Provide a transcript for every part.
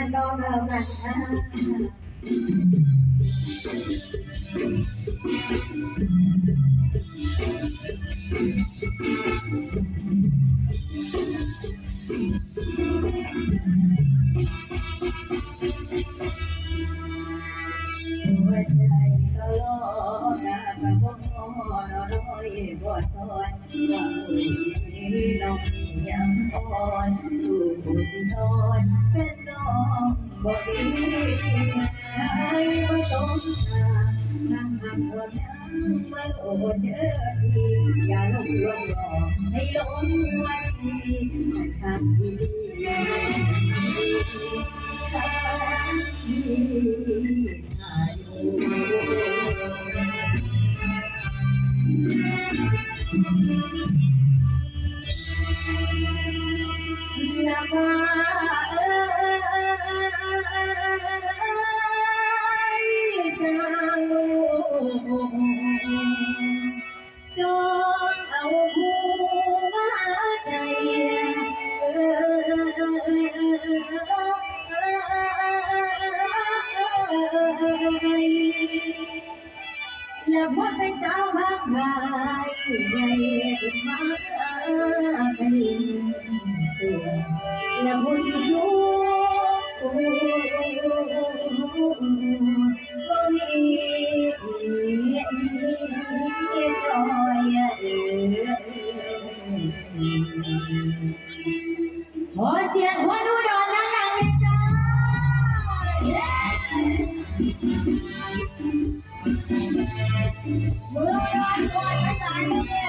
là con ở mặt Hãy subscribe cho kênh Ghiền Mì Gõ Để không bỏ lỡ những video hấp dẫn บอกดีให้มาต้องหานั่งหักหัวน้ำมาโอดเด้อดีอย่าลงลงอให้ล้มวันทีแต่ทำดีทำดีทำดี จงเอาหัวใจเอและพดเป็นสาวบางรายใหญ่เป็นมากเป็ส่วนและพูดที่ง ขอเสียงหัวดูดอนดังดัวดูดอกอนภาษาเนี่ย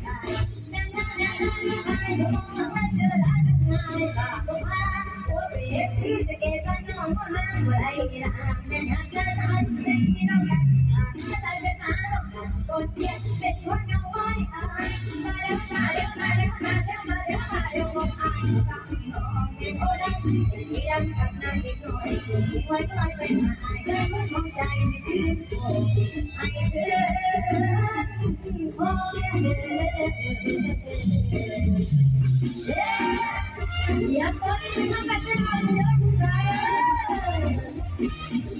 Thank you. Yeah, I'm going to